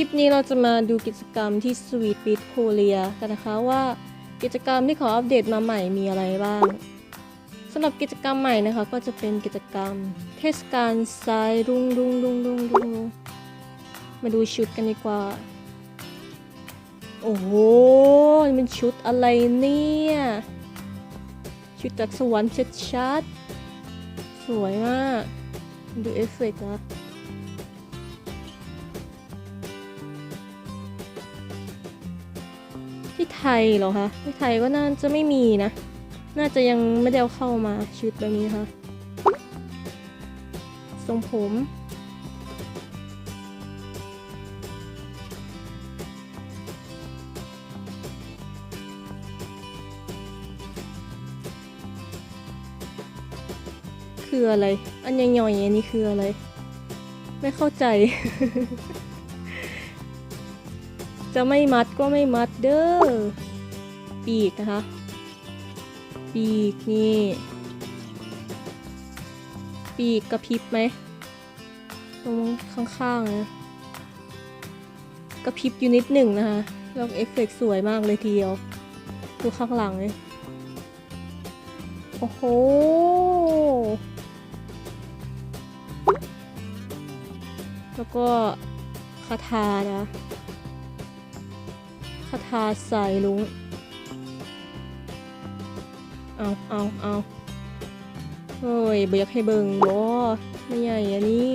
คลิปนี้เราจะมาดูกิจกรรมที่ Sweet Beat Korea กันนะคะว่ากิจกรรมที่ขาอัปเดตมาใหม่มีอะไรบ้างสำหรับกิจกรรมใหม่นะคะก็จะเป็นกิจกรรม เทศกาลทรายรุ่งรุ่งรุ่งรุ่งรุ่งมาดูชุดกันดีกว่า โอ้โหมันชุดอะไรเนี่ย ชุดจากสวรรค์ชัดๆสวยมาก ดูเอฟเฟกต์นะ ไทยเหรอคะที่ไทยก็น่าจะไม่มีนะ น่าจะยังไม่ได้เอาเข้ามาชุดแบบนี้นะคะทรงผมคืออะไร อันย่อยๆอันนี้คืออะไร ไม่เข้าใจ จะไม่มัดก็ไม่มัดเด้อ ปีกนะคะ ปีกนี่ ปีกกระพริบไหม ตรงข้างๆนะกระพริบอยู่นิดหนึ่งนะคะ แล้วเอฟเฟกต์สวยมากเลยทีเดียว ดูข้างหลังเลยโอ้โห แล้วก็คาถานะ คาถาสายลุงเอาเอาเอาเฮ้ยเบียกให้เบิงบ่ไม่ใหญ่อันนี้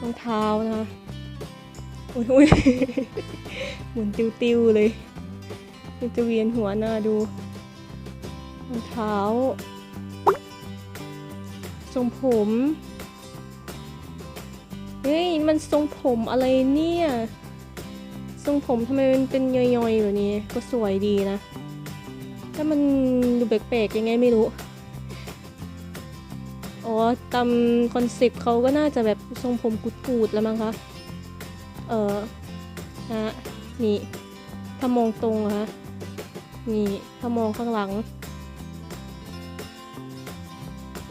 รองเท้านะคะอุ้ยอุ้ยหมุนติวๆเลยมันจะเวียนหัวหน้าดูรองเท้าทรงผม เฮ้ย มันทรงผมอะไรเนี่ย ทรงผมทำไมมันเป็นย่อยๆแบบนี้ ก็สวยดีนะ แต่มันดูแปลกๆยังไงไม่รู้ อ๋อตามคอนเซ็ปต์เขาก็น่าจะแบบทรงผมกุดๆแล้วมั้งคะ เออนะนี่ถ้ามองตรงอะคะนี่ถ้ามองข้างหลัง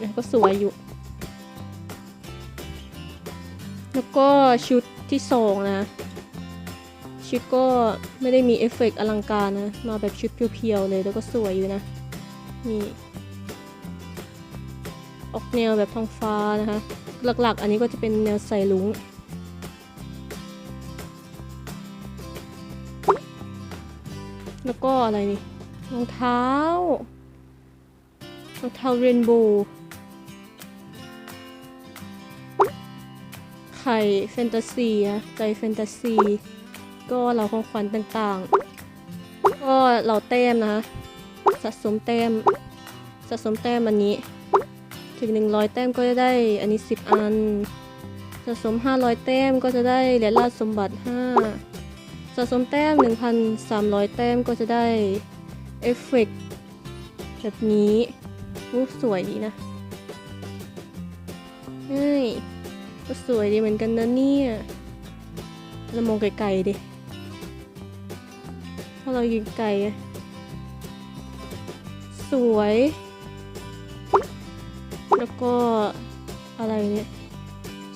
นะก็สวยอยู่ แล้วก็ชุดที่สองนะ ชุดก็ไม่ได้มีเอฟเฟกต์อลังการนะ มาแบบชุดเพียวๆเลยแล้วก็สวยอยู่นะ นี่ ออกแนวแบบทองฟ้านะคะ หลักๆ อันนี้ก็จะเป็นแนวใส่ลุงแล้วก็อะไรนี่รองเท้ารองเท้าเรนโบว์ไข่แฟนตาซีอะใจแฟนตาซี ก็เหล่าของขวัญต่างๆ ก็เหล่าแต้มนะคะสะสมแต้มสะสมแต้มอันนี้ ถึง 100 แต้มก็จะได้อันนี้ 10 อัน สะสม 500 แต้มก็จะได้เหรียญราชสมบัติ 5 สะสมแต้ม 1,300 แต้มก็จะได้ เอฟเฟกต์แบบนี้รูปสวยดีนะเฮ้ยก็สวยดีเหมือนกันนะเนี่ยเรามองไกลๆดิ ถ้าเรายืนไกลสวย แล้วก็อะไรเนี่ย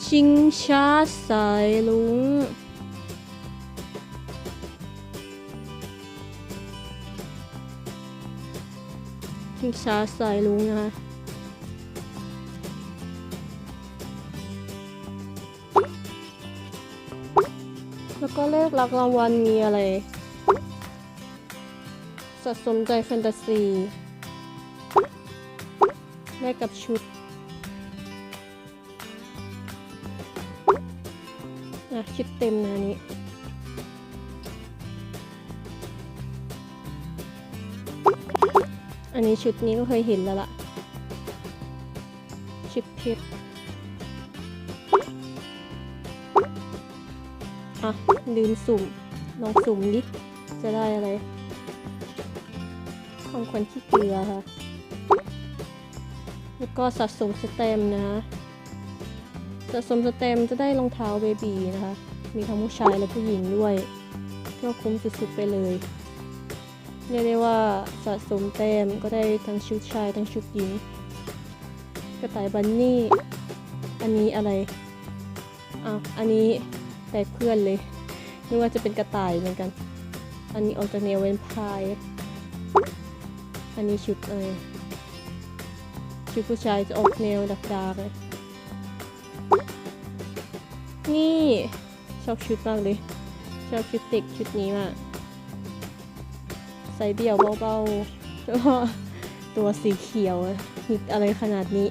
ชิงช้าสายลุงชิงช้าสายลุงนะคะแล้วก็เลขรับรางวัลมีอะไร สะสมใจแฟนตาซี ได้กับชุดอะชุดเต็มนะนี้ อันนี้ชุดนี้ก็เคยเห็นแล้วล่ะ ชุดเพชรอะลืมสุ่ม ลองสุ่มดิจะได้อะไร ของคนขี้เกลือค่ะ แล้วก็สะสมสเต็มนะสะสมสเต็มจะได้รองเท้าเบบีนะคะ มีทั้งผู้ชายและผู้หญิงด้วยก็คุ้มสุดๆไปเลย เรียกได้ว่าสะสมแต้มก็ได้ทั้งชุดชายทั้งชุดหญิง กระต่ายบันนี่ อันนี้อะไรอ้าวอันนี้แปลกเพื่อนเลยนึกว่าจะเป็นกระต่ายเหมือนกัน อันนี้ออกจากแนวเวนพาย อันนี้ชุดอะไรชุดผู้ชายจะออกแนวดักดาเลยนี่ชอบชุดมากเลยชอบชุดเด็กชุดนี้มากใส่เดี่ยวเบาๆแล้วก็ตัวสีเขียวอะฮิตอะไรขนาดนี้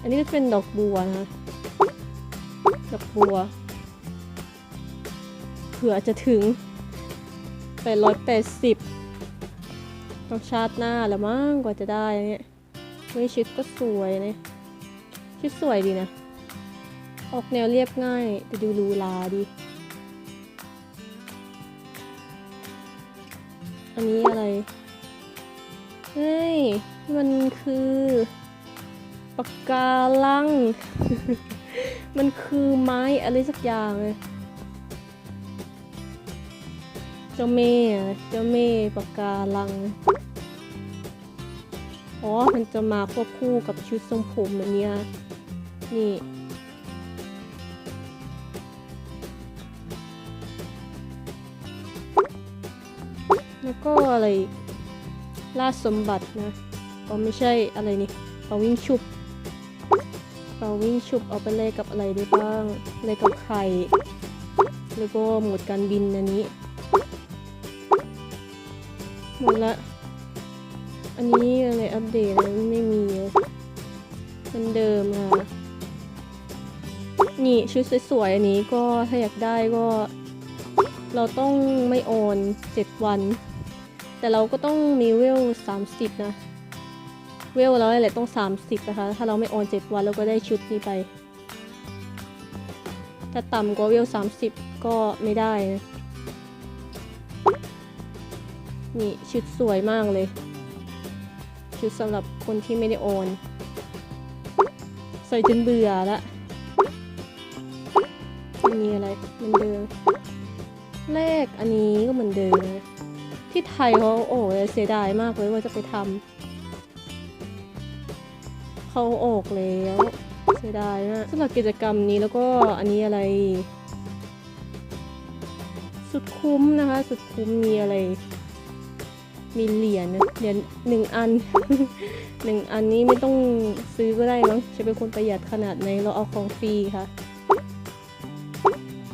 อันนี้ก็เป็นดอกบัวนะคะ กบัว เผื่อจะถึงไปร้อยแปดสิบต้องชาร์จหน้าแล้วมั้งกว่าจะได้เนี่ยเฮ้ยชุดก็สวยเนี่ยชุดสวยดีนะ ออกแนวเรียบง่าย แต่ดูรูหราดี อันนี้อะไร เฮ้ย มันคือปากกาลัง มันคือไม้อะไรสักอย่างเลยเจ้าเม่เจ้าเม่ปากกาลัง อ๋อ มันจะมาควบคู่กับชุดทรงผมแบบเนี้ยนี่ แล้วก็อะไรล่าสมบัตินะ ก็ไม่ใช่อะไรนี่ปาวิ่งชุบ เป่าวิ่งชุบเอาไปเล่กับอะไรได้บ้าง เล่กับไข่ แล้วก็หมดการบินอันนี้ หมดละ อันนี้อะไรอัปเดตนะไม่มีเหมือนเดิมค่ะ นี่ชุดสวยๆอันนี้ก็ถ้าอยากได้ก็ เราต้องไม่โอนเจ็ดวัน แต่เราก็ต้องมีเวลสามสิบนะ เวลเราแหละต้องสามสิบนะคะ ถ้าเราไม่โอนเจ็ดวันเราก็ได้ชุดนี้ไป ถ้าต่ำกว่าเวลสามสิบก็ไม่ได้นะนี่ชุดสวยมากเลย ชุดสำหรับคนที่ไม่ได้โอน ใส่จนเบื่อละอันนี้อะไรเหมือนเดิมแรกอันนี้ก็เหมือนเดิมที่ไทยเขาโอ้ยเสียดายมากเลยว่าจะไปทำ เขาออกแล้วเสียดายมากสำหรับกิจกรรมนี้แล้วก็อันนี้อะไร สุดคุ้มนะคะ สุดคุ้มมีอะไร มีเหรียญเหรียญหนึ่งอันหนึ่งอันนี้ไม่ต้องซื้อก็ได้มั้งจะเป็นคนประหยัดขนาดไหนเราเอาของฟรีค่ะ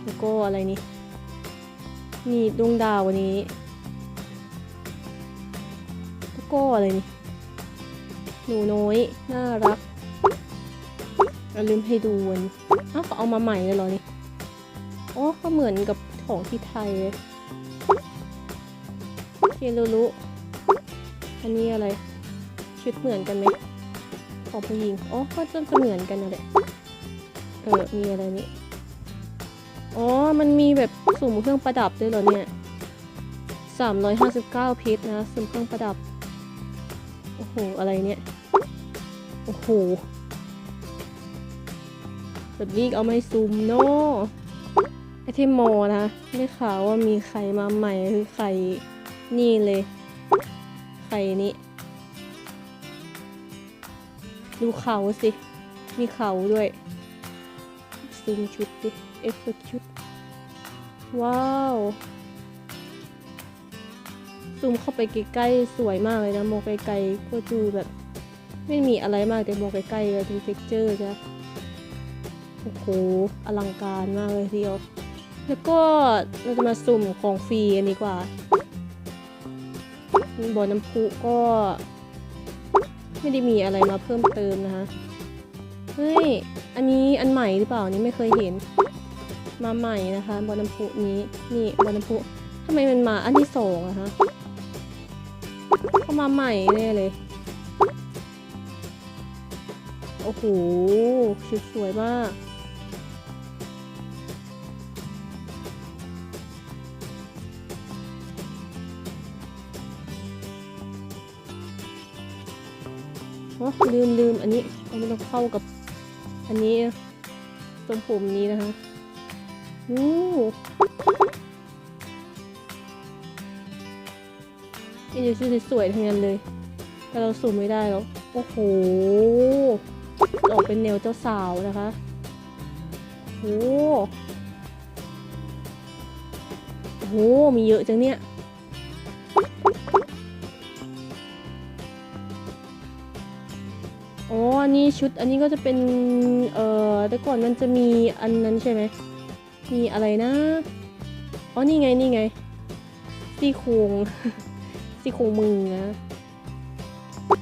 แล้วก็อะไรนี่นี่ดวงดาววันนี้ แล้วก็อะไรนี่ หนูน้อย น่ารักอย่าลืมให้ดูวันอ้าวเขาเอามาใหม่เลยเหรอนี่อ๋อเขาเหมือนกับของที่ไทยเลยเคลูรุอันนี้อะไร ชุดเหมือนกันไหมของผู้หญิงอ๋อก็จะเหมือนกันนั่นแหละเออ มีอะไรนี่ อ๋อ มันมีแบบสุ่มเครื่องประดับด้วยเหรอเนี่ยสามร้อยห้าสิบเก้าเพชรนะสุ่มเครื่องประดับ โอ้โห อะไรเนี่ย โอ้โห แบบนี้เอาไม่ซูมโน่ไอที่โมนะได้ข่าวว่ามีไข่มาใหม่คือไข่นี่เลย ไข่นี้ ดูเขาสิ มีเขาด้วย ซูมชุดดิเอฟเฟกต์ชุด ว้าว ซูมเข้าไปใกล้ๆ สวยมากเลยนะมองไกลๆก็ดูแบบ ไม่มีอะไรมากแต่มองใกล้ๆเลยดูเท็กเจอร์จ้ะโอ้โหอลังการมากเลยทีเดียว แล้วก็เราจะมาสุ่มของฟรีกันดีกว่าบ่อน้ำพุก็ ไม่ได้มีอะไรมาเพิ่มเติมนะคะ เฮ้ย อันนี้อันใหม่หรือเปล่านี่ไม่เคยเห็น มาใหม่นะคะบอน้ำพุนี้นี่บอน้ำพุทำไมมันมาอันที่สองอะฮะเขามาใหม่แน่เลย โอ้โหชุดสวยมากอ๋อลืมลืมอันนี้เอาไม่ต้องเข้ากับอันนี้ทรงผมนี้นะคะอู้นี่ดูชุดสวยๆทั้งนั้นเลย แต่เราสุ่มไม่ได้หรอกโอ้โห ออกเป็นแนวเจ้าสาวนะคะโอ้โหโห มีเยอะจังเนี่ยอ๋ออันนี้ชุด อันนี้ก็จะเป็น เอ่อ แต่ก่อนมันจะมีอันนั้นใช่ไหม มีอะไรนะ อ๋อ นี่ไง นี่ไง ซี่โครง ซี่โครงมือนะ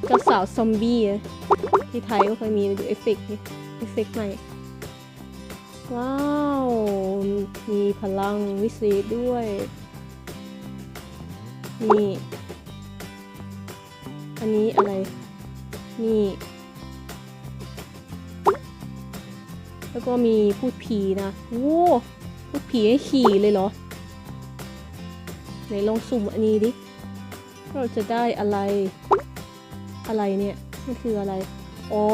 เจ้าสาวซอมบี้อะ ที่ไทยก็เคยมีดูเอฟเฟกต์นี่เอฟเฟกต์ใหม่ ว้าว มีพลังวิเศษด้วย นี่ อันนี้อะไร นี่ แล้วก็มีพูดผีนะโอ้พูดผีให้ขี่เลยเหรอ ไหนลองสุ่มอันนี้ดิ เราจะได้อะไร อะไรเนี่ย มันคืออะไร อ๋อ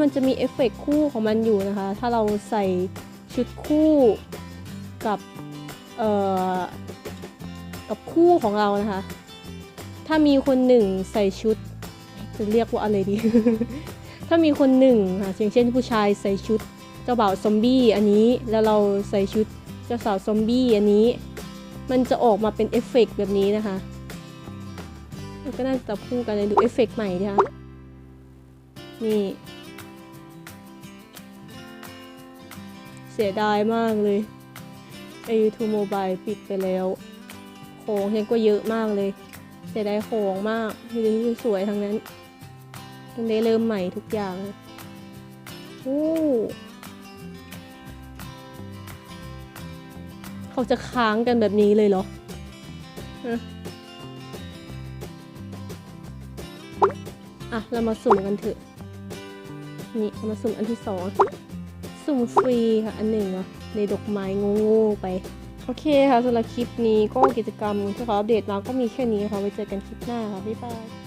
มันจะมีเอฟเฟกต์คู่ของมันอยู่นะคะ ถ้าเราใส่ชุดคู่กับเอ่อกับคู่ของเรานะคะ ถ้ามีคนหนึ่งใส่ชุด จะเรียกว่าอะไรดี ถ้ามีคนหนึ่งค่ะอย่างเช่นผู้ชายใส่ชุดเจ้าบ่าวซอมบี้อันนี้ แล้วเราใส่ชุดเจ้าสาวซอมบี้อันนี้ มันจะออกมาเป็นเอฟเฟกต์แบบนี้นะคะ ก็น่าจะคู่กันเลยดูเอฟเฟกต์ใหม่ดิคะ นี่ เสียดายมากเลยไอ YouTube Mobile ปิดไปแล้ว ของฉันก็เยอะมากเลย เสียดายของมากมีแต่ที่สวยทั้งนั้นต้องได้เริ่มใหม่ทุกอย่างโอ้เขาจะค้างกันแบบนี้เลยเหรออะ เรามาสุ่มกันเถอะ นี่เอามาสุ่มอันที่สองสุ่มฟรีค่ะ อันหนึ่งเนาะในดอกไม้งงๆไป โอเคค่ะสำหรับคลิปนี้ก็กิจกรรมที่เขาอัปเดตมาก็มีแค่นี้ค่ะไว้เจอกันคลิปหน้าค่ะ บ๊ายบาย